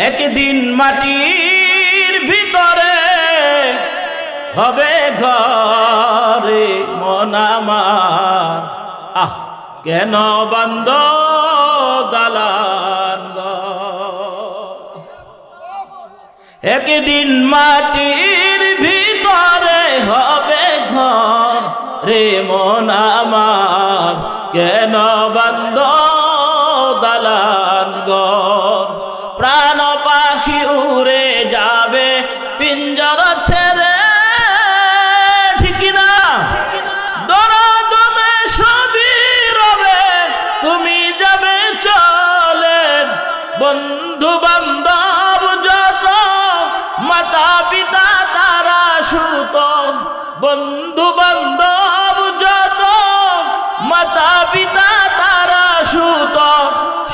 একদিন মাটির ভিতরে হবে ঘরে মন আমার আহ, কেন বন্ধ দালান? একদিন মাটির ভিতরে হবে ঘর রে মন আমার কেন বন্ধ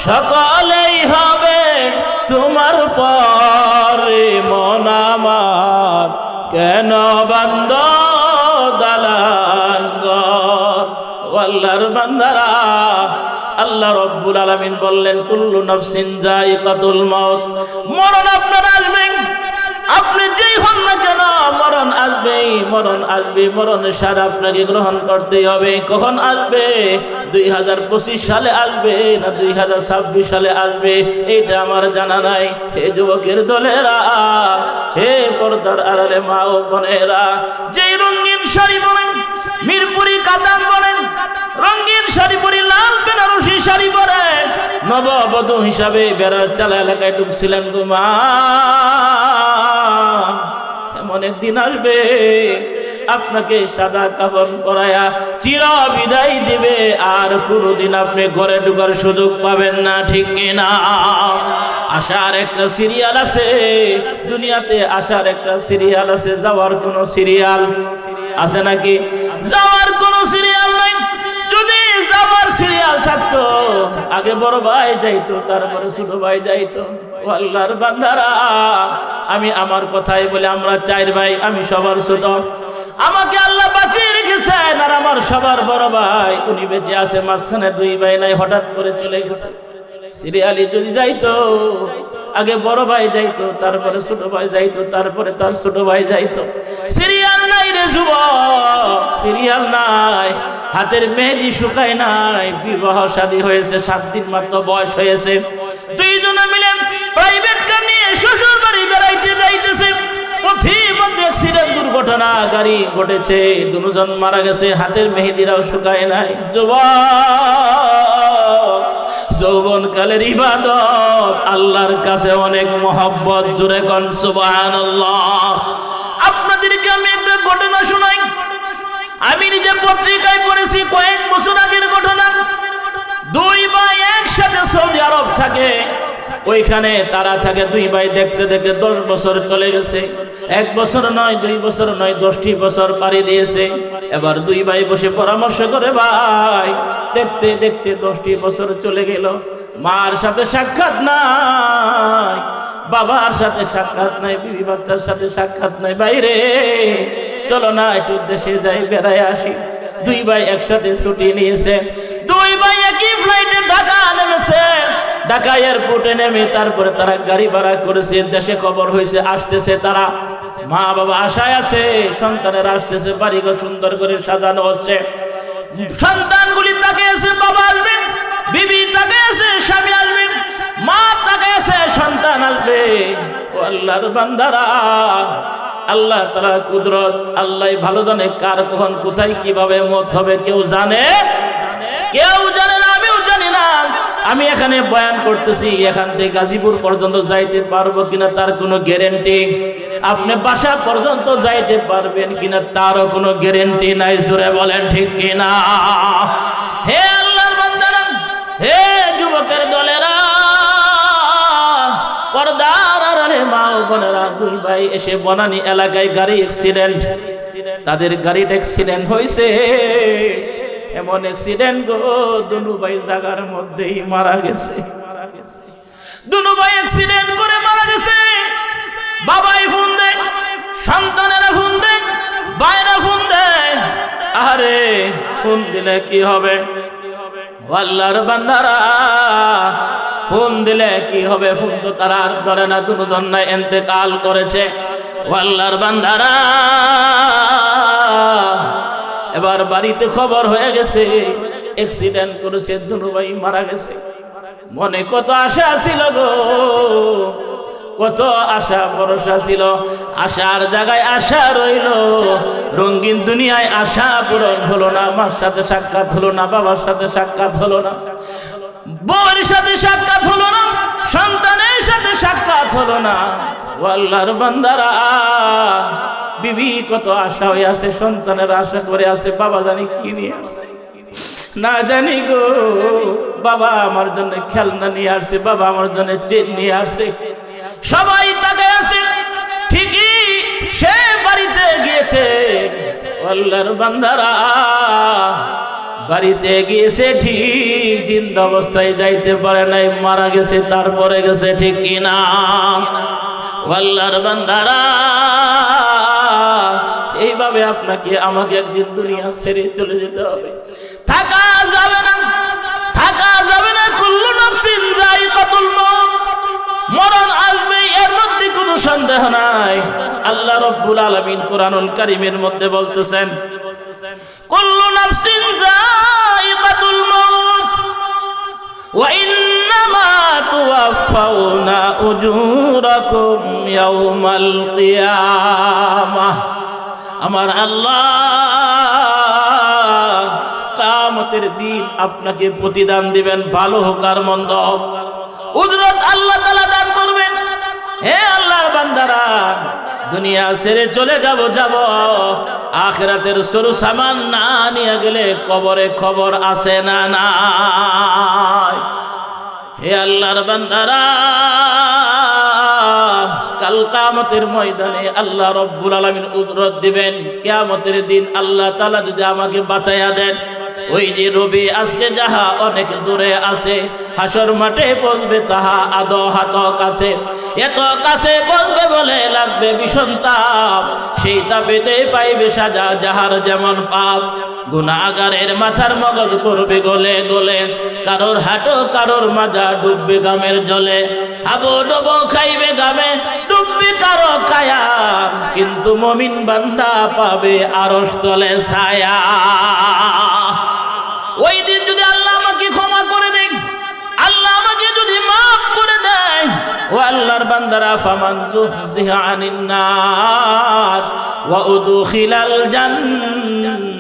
সকলেই হবে তোমার পরে মন আমার কেন বান্দ? ও আল্লাহর বান্দারা, আল্লাহ রব্বুল আলামিন বললেন, কুল্লু নফসিন কাতুল মত মরণ আপনার আসবেন আসবেই, মরণ আসবে মরণের স্বাদ আপনাকে গ্রহণ করতে হবে। কখন আসবে? দুই হাজার পঁচিশ সালে আসবে না দুই হাজার ছাব্বিশ সালে আসবে? এইটা আমার জানা নাই। হে যুবকের দলেরা, হে পর্দার আড়ালে মা ও বোনেরা, যেই রঙিন শাড়ি পরেন, মিরপুরি কাতান পরেন, রঙিন শাড়ি পরি লাল বেনারসি শাড়ি পরে নববধূ হিসাবে বেড়ার চালা এলাকায় ঢুকছিলেন গো মা। এমন একদিন আসবে, আপনাকে সাদা কাফন পরায়া চির বিদায় দিবে, আর কোনোদিন আপনি ঘরে ঢুকার সুযোগ পাবেন না, ঠিক না আসার একটা সিরিয়াল আছে, দুনিয়াতে আসার একটা সিরিয়াল আছে, যাওয়ার কোনো সিরিয়াল আছে নাকি? যাওয়ার কোনো সিরিয়াল নাই। যদি যাওয়ার সিরিয়াল থাকতো, আগে বড় ভাই যাইতো, তারপরে ছোট ভাই যাইতো। আল্লাহর বান্দারা আমি আমার কথাই বলে আমরা চার ভাই, আমি সবার ছোট। আমাকে আল্লাহ বাঁচিয়ে রেখেছেন আর আমার সবার বড় ভাই। উনি বেঁচে আছে, মাঝখানে দুই ভাই নাই, হঠাৎ করে চলে গেছে। সিরিয়ালি যদি যাইতো, আগে বড় ভাই যাইতো, তারপরে ছোট ভাই যাইতো, তারপরে তার ছোট ভাই যাইতো। সিরিয়াল নাই রে যুব সিরিয়াল নাই। হাতের মেহেদি শুকায় নাই, বিবাহ শাদী হয়েছে, সাত দিন মাত্র বয়স হয়েছে। অ্যাক্সিডেন্ট দুর্ঘটনা গাড়ি ঘটেছে, দুজন মারা গেছে, হাতের মেহেদিরাও শুকায় নাই। যৌবন কালের ইবাদত, আল্লাহর কাছে অনেক মহব্বত। জুড়ে কন, সুবহানাল্লাহ। আপনাদেরকে আমি একটা ঘটনা শোনাই। আমি নিজে পত্রিকায় পড়েছি, কয়েক বছর আগের ঘটনা। দুই বা একসাথে সৌদি আরব থাকে। ওইখানে তারা থাকে দুই ভাই দেখতে দেখতে দশ বছর চলে গেছে। এক বছর নয়, দুই বছর নয়, দশটি বছর পাড়ি দিয়েছে। এবার দুই ভাই বসে পরামর্শ করে, ভাই, দেখতে দেখতে দশটি বছর চলে গেল। মার সাথে সাক্ষাৎ নাই, বাবার সাথে সাক্ষাৎ নাই, বিবি বাচ্চার সাথে সাক্ষাৎ নাই। বাইরে, চলো না, একটু দেশে যাই, বেড়ায় আসি। দুই ভাই একসাথে ছুটি নিয়েছে। ঢাকা এয়ারপোর্টে নেমে তারপরে তারা গাড়ি ভাড়া করেছে, দেশে খবর হয়েছে, আসতেছে তারা। মা বাবা আশায় আছে, সন্তানের আসতেছে, বাড়িঘর সুন্দর করে সাজানো হচ্ছে। সন্তানগুলি তাকে এসে বাবা আসবে, বিবি তাকে এসে স্বামী আসবে, মা তাকে এসে সন্তান আসবে। ও আল্লাহর বান্দারা, আল্লাহ তারা কুদরত, আল্লাহ ভালো জানে কার কখন কোথায় কীভাবে মত হবে, কেউ জানে? কেউ জানে না, আমিও জানি না। আমি এখানে বয়ান করতেছি, এখান থেকে গাজীপুর পর্যন্ত যাইতে পারব কিনা তার কোনো গ্যারেন্টি আপনি বাসা পর্যন্ত যাইতে পারবেন কিনা তারও কোনো গ্যারেন্টি নাই, জোরে বলেন ঠিক কিনা? হে আল্লাহর বান্দারা, হে যুবকের দলেরা মা এসে বনানী এলাকায় অ্যাক্সিডেন্ট তাদের গাড়ির অ্যাক্সিডেন্ট হয়েছে এমন অ্যাক্সিডেন্ট গো দুনু ভাই জায়গার মধ্যেই মারা গেছে। দুনু ভাই অ্যাক্সিডেন্ট করে মারা গেছে। বাবাই ফোন দেয়, সন্তানেরা ফোন দেয় বাইরা ফোন দেয়। আরে ফোন দিলে কি হবে? আল্লাহর বান্দারা ফোন দিলে কি হবে? ফোন তো তারা আর ধরে না, দুজন এতেকাল করেছে। আল্লাহর বান্দারা এবার বাড়িতে খবর হয়ে গেছে অ্যাক্সিডেন্ট করেছে দুনু ভাই মারা গেছে। মনে কত আশা ছিল গো, কত আশা, ভরসা ছিল। আশার জায়গায় আশা রইল, রঙিন দুনিয়ায় আশা পূরণ হলো না। মার সাথে সাক্ষাৎ হলো না, বাবার সাথে সাক্ষাৎ হলো না। বউয়ের সাথে সাক্ষাৎ হলো না, সন্তানের সাথে সাক্ষাৎ হলো না। ও আল্লাহর বান্দারা বিবি, কত আশা হয়ে আছে, সন্তানের আশা করে আছে, বাবা জানি কি নিয়ে আসছে? না জানি গো, বাবা আমার জন্য খেলনা নিয়ে আসছে, বাবা আমার জন্য চেন নিয়ে আসছে। সবাই তাকে আছে ঠিকই সে বাড়িতে গিয়েছে। আল্লাহর বান্দারা বাড়িতে গিয়েছে, ঠিক জিন্দা অবস্থায় যাইতে পারে নাই, মারা গেছে, তারপরে গেছে, ঠিক কিনা? আল্লাহর বান্দারা এইভাবে আপনাকে আমাকে একদিন দুনিয়া ছেড়ে চলে যেতে হবে। থাকা যাবে না। থাকা যাবে না। কুল্লু নফসিন যাই কতুল মরণ আসবে, এর মধ্যে কোনো সন্দেহ নাই। আল্লাহ রব্বুল আলামিন কোরআনুল কারীমের মধ্যে বলতেছেন, কুল্লু নফসিন যায়িকাতুল মাউত ওয়া ইন্নামা তুওয়াফাউনা উজুরাকুম ইয়াউমাল কিয়ামাহ আমার আল্লাহ কামতের দিন আপনাকে প্রতিদান দিবেন, ভালো হোক আর মন্দ হোক। উজরত আল্লাহ তালা দান করবেন। হে আল্লাহর বান্দারা, দুনিয়া ছেড়ে চলে যাব যাব। আখরাতের সরু সামান না নিয়ে গেলে কবরে খবর আসে না নাই। হে আল্লাহর বান্দারা কাল কামতের ময়দানে আল্লাহ রব্বুল আলমিন উজরত দিবেন। কেয়ামতের দিন আল্লাহ তালা যদি আমাকে বাঁচাইয়া দেন, ওই যে রবি আজকে যাহা অনেক দূরে আছে, হাসর মাঠে বসবে তাহা আদ হাত কাছে। এত কাছে বসবে বলে লাগবে ভীষণ তাপ, সেই তাপেতে পাইবে সাজা যাহার যেমন পাপ। গুণাগারের মাথার মগজ করবে গলে গলে। কারোর হাটো, কারোর মাজা ডুববে গামের জলে। আবো ডবো খাইবে গামে, ডুববে কারও কায়া। কিন্তু মমিন বান্দা পাবে আরস তলে ছায়া। ওই দিন যদি আল্লাহ আমাকে ক্ষমা করে দেন আল্লাহ আমাকে যদি মাফ করে দেয়, ও আল্লাহর বান্দারা, ফামান জুহজিহা আনিন নার, ওয়া উদখিলাল জান্নাতা।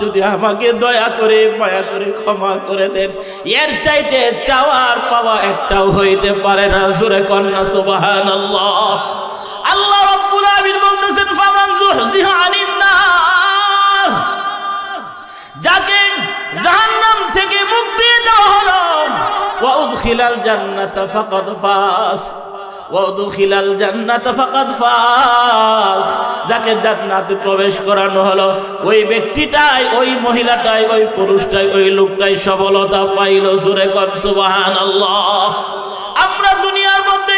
যদি আমাকে দয়া করে, মায়া করে ক্ষমা করে দেন, এর চাইতে চাওয়ার পাওয়া একটাও হইতে পারে না। সুরে কন্যা সুবাহান আল্লাহ আল্লাহ রব্বুল আমিন বলতেছেন, ফামান জুহজিহা আনিন যাকে জাহান্নাম থেকে মুক্তি দেওয়া হলো, ওয়া উদখিলাল জান্নাতা ফাস। ওয়া উদখিলাল জান্নাতা ফাকাদ ফাস যাকে জান্নাতে প্রবেশ করানো হলো, ওই ব্যক্তিটাই, ওই মহিলাটাই, ওই পুরুষটাই, ওই লোকটাই সফলতা পাইল জোরে কর সুবহানাল্লাহ। আমরা দুনিয়ার মধ্যে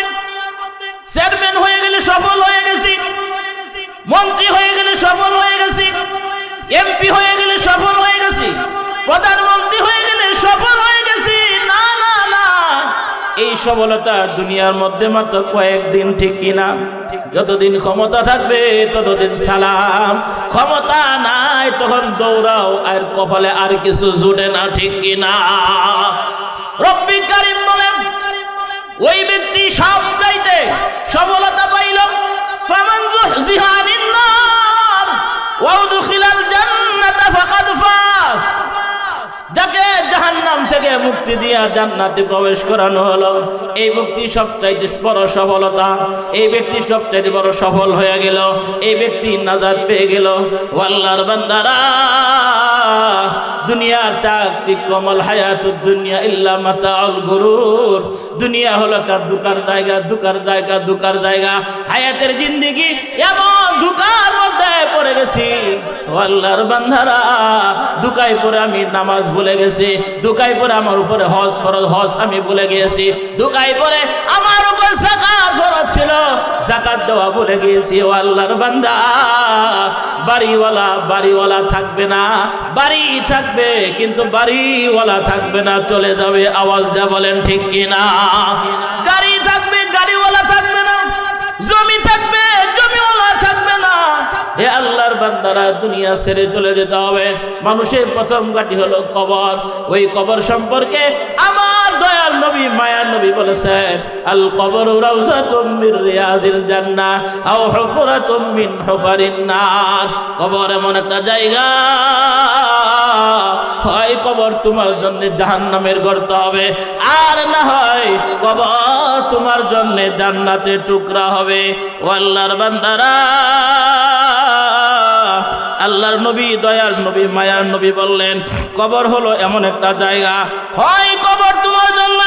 চেয়ারম্যান হয়ে গেলে সফল হয়ে গেছি, মন্ত্রী হয়ে গেলে সফল হয়ে গেছি, এমপি হয়ে গেলে সফল হয়ে গেছি, প্রধানমন্ত্রী হয়ে গেলে সফল হয়ে এই সফলতা দুনিয়ার মধ্যে মাত্র কয়েকদিন ঠিক কিনা? যতদিন ক্ষমতা থাকবে, ততদিন সালাম। ক্ষমতা নাই, তখন দৌড়াও, আর কপালে আর কিছু জুটে না, ঠিক কিনা? রব্বি কারিম বলেন, ওই ব্যক্তি সব চাইতে সফলতা পাইল। ফামান যুহজিহা আনিন নার, ওয়া উদখিলাল জান্নাতা ফাকাদ ফাস যাকে জাহান্নাম থেকে মুক্তি দিয়া জান্নাতে প্রবেশ করানো হলো, এই ব্যক্তি সবচাইতে বড় সফলতা, এই ব্যক্তি সবচাইতে বড় সফল হয়ে গেল, এই ব্যক্তি নাজাদ পেয়ে গেল। ওয়াল্লার বান্দারা দুনিয়ার চাকচিক কমল হায়াতুদ দুনিয়া ইল্লা মাতাউল গুরুর। দুনিয়া হলো তার দুকার জায়গা দুকার জায়গা দুকার জায়গা। হায়াতের জিন্দেগি এমন দুকার মধ্যে পড়ে গেছি। আল্লাহর বান্ধারা দুকাই পরে আমি নামাজ ভুলে গেছি। দুকাই পরে আমার উপরে হজ ফরজ, হজ আমি ভুলে গিয়েছি। দুকাই পরে আমার চলে যাবে, আওয়াজ বলেন ঠিক কিনা? গাড়ি থাকবে, গাড়িওয়ালা থাকবে না, জমি থাকবে, জমিওয়ালা থাকবে না। হে আল্লাহর বান্দারা দুনিয়া ছেড়ে চলে যেতে হবে। মানুষের প্রথম গাটি হলো কবর। ওই কবর সম্পর্কে আমার নবী জন্য জাহান্নামের গর্ত হবে, আর না হয় কবর তোমার জন্য জান্নাতের টুকরা হবে। ও বান্দারা, আল্লাহর নবী দয়াল নবী, মায়ার নবী বললেন, কবর হলো এমন একটা জায়গা। হয় কবর তোমার জন্য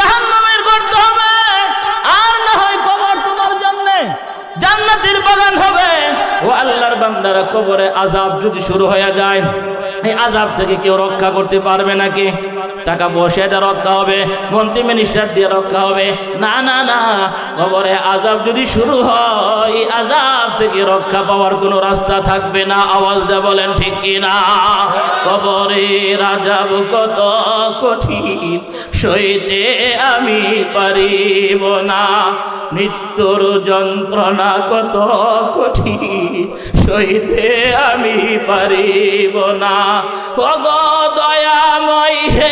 জাহান্নামের গর্ত হবে। আর না হয় কবর তোমার জন্য। জান্নাতের বাগান হবে। ও আল্লাহর বান্দারা কবরে আজাব যদি শুরু হয়ে যায়, এই আজাব থেকে কেউ রক্ষা করতে পারবে নাকি? টাকা পয়সা দিয়ে রক্ষা হবে, মন্ত্রী মিনিস্টার দিয়ে রক্ষা হবে। না না না, কবরে আজাব যদি শুরু হয়, আজাব থেকে রক্ষা পাওয়ার কোনো রাস্তা থাকবে না। আওয়াজ দিয়ে বলেন, ঠিক কিনা কবরে রাজাব কত কঠিন, সইতে আমি পারিব না। মৃত্যুর যন্ত্রণা কত কঠিন, সইতে আমি পারিব না। অগ দয়াময় হে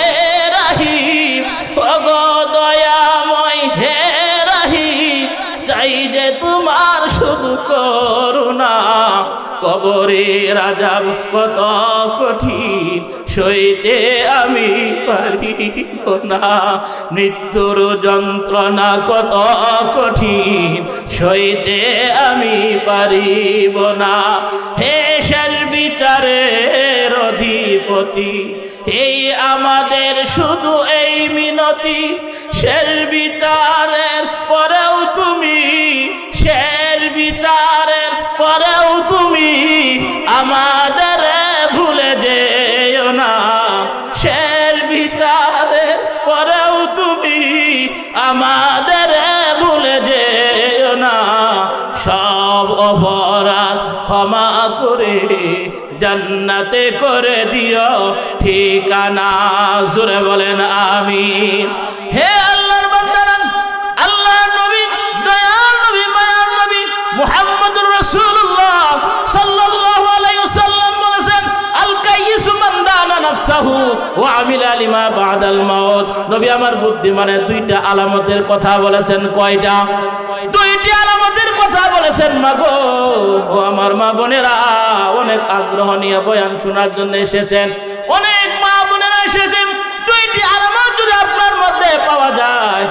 করুণা, কবরে রাজাব কত কঠিন, সইতে আমি পারিব না। মৃত্যুর যন্ত্রণা কত কঠিন, সইতে আমি পারিব না। হে শেষ বিচারের অধিপতি, এই আমাদের শুধু এই মিনতি। শেষ বিচারের আমাদের ভুলে যেও না। শেষ বিচারের পরেও তুমি আমাদের ভুলে যেও না। সব অপরাধ ক্ষমা করে জান্নাতে করে দিও। ঠিকানা জুড়ে বলেন আমিন। নাফসাহু ওয়া আমিলা লিমা বাদাল মাউত। নবী আমার বুদ্ধিমানের দুইটা আলামতের কথা বলেছেন, কয়টা? দুইটি আলামতের কথা বলেছেন, মাগো। ও আমার মা বোনেরা, অনেক আগ্রহ নিয়ে বয়ান শোনার জন্য এসেছেন। অনেক মা বোনেরা এসেছেন। দুইটি আলামত যদি আপনার মধ্যে পাওয়া যায়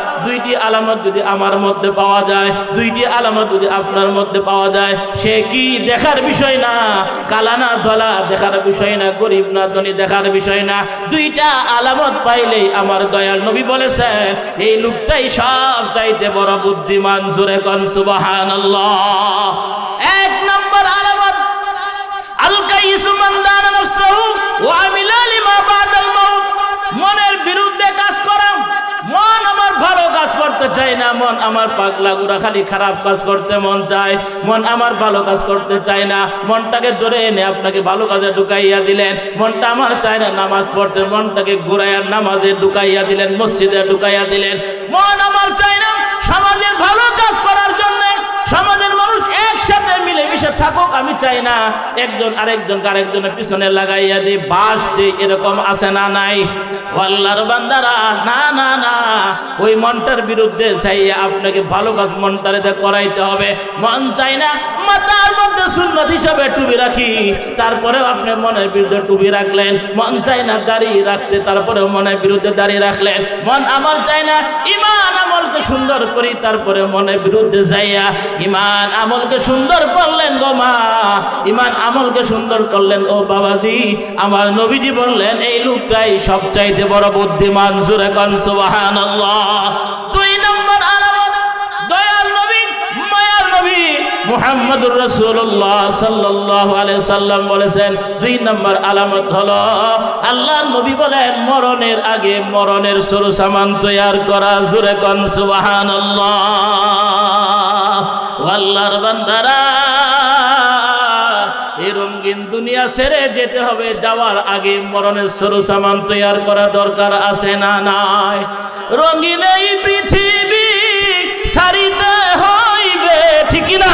দুইটি আলামত যদি আমার মধ্যে পাওয়া যায়, দুইটি আলামত যদি আপনার মধ্যে পাওয়া যায়, সে কি দেখার বিষয় না? কালা না ধলা দেখার বিষয় না, গরিব না ধনী দেখার বিষয় না। দুইটা আলামত পাইলেই আমার দয়াল নবী বলেছেন, এই লোকটাই সব চাইতে বড় বুদ্ধিমান, জোরে কন আল্লাহ চায় না, মন আমার পাগলা গুড়া, খালি খারাপ কাজ করতে মন চায়। মন আমার ভালো কাজ করতে চায় না। মনটাকে ধরে এনে আপনাকে ভালো কাজে ঢুকাইয়া দিলেন। মনটা আমার চায় না নামাজ পড়তে, মনটাকে ঘুরাইয়া নামাজে ঢুকাইয়া দিলেন, মসজিদে ঢুকাইয়া দিলেন। মন আমার থাকুক, আমি চাই না একজন আরেকজন আরেকজনের পিছনে লাগাইয়া দিই। বাস দিই এরকম আছে না নাই। আল্লাহর বান্দারা, না না না। ওই মনটার বিরুদ্ধে চাইয়া আপনাকে ভালো কাজ মনটারে করাইতে হবে। মন চাই না মাথার মধ্যে সুন্নত হিসাবে টুবি রাখি। তারপরেও আপনি মনের বিরুদ্ধে টুবি রাখলেন। মন চাই না দাড়ি রাখতে, তারপরেও মনের বিরুদ্ধে দাড়ি রাখলেন। মন আমার চাই না ইমান আমলকে সুন্দর করি, তারপরে মনে বিরুদ্ধে যাইয়া ইমান আমলকে সুন্দর করলেন গো মা। ইমান আমলকে সুন্দর করলেন, ও বাবাজি, আমার নবীজি বললেন, এই লোকটাই সবচাইতে বড় বুদ্ধিমান, জুরে কনসুবাহান দুই মুহাম্মদুর রাসূলুল্লাহ সাল্লাল্লাহু আলাইহি সাল্লাম বলেছেন, দুই নম্বর আলামত হলো, আল্লাহ নবী বলেন, মরণের আগে মরণের সরু সামান তৈয়ার করা, জুরে কন সুবহানাল্লাহ। আল্লাহর বান্দারা, এই রঙিন দুনিয়া ছেড়ে যেতে হবে, যাওয়ার আগে মরণের সরু সামান তৈয়ার করা দরকার আছে না নাই? রঙিন এই পৃথিবী সারিতে হইবে, ঠিক না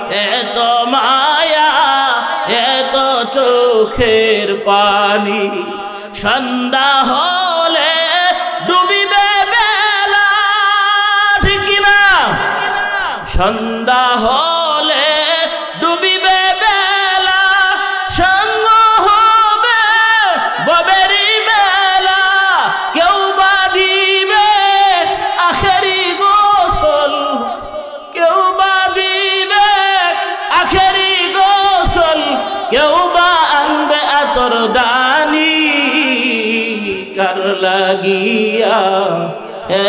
চোখের পানি সন্ধ্যা হলে ডুবিবে বেলা ঠিক না সন্ধ্যা হলে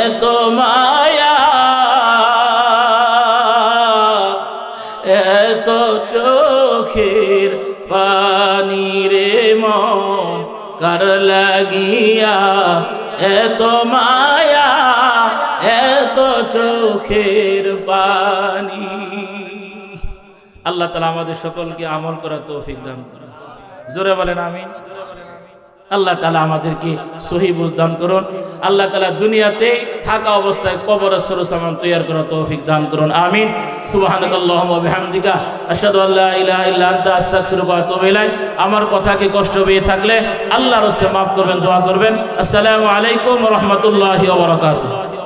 এত মায়া এত চোখের পানি রে মন কার লাগিয়া, এত মায়া, এত চোখের পানি। আল্লাহ তালা আমাদের সকলকে আমল করার তৌফিক দান করুন। জোরে বলেন আমি আল্লাহ তালা আমাদেরকে সহি দান করুন। আল্লাহ তালা দুনিয়াতে থাকা অবস্থায় কবর সরসামান তৈয়ার করার তৌফিক দান করুন। আমিন। আমার কথা আমার কষ্ট পেয়ে থাকলে আল্লাহ রস্তে মাফ করবেন, দোয়া করবেন। আসসালামু আলাইকুম রহমতুল্লাহ বারাকাতুহু।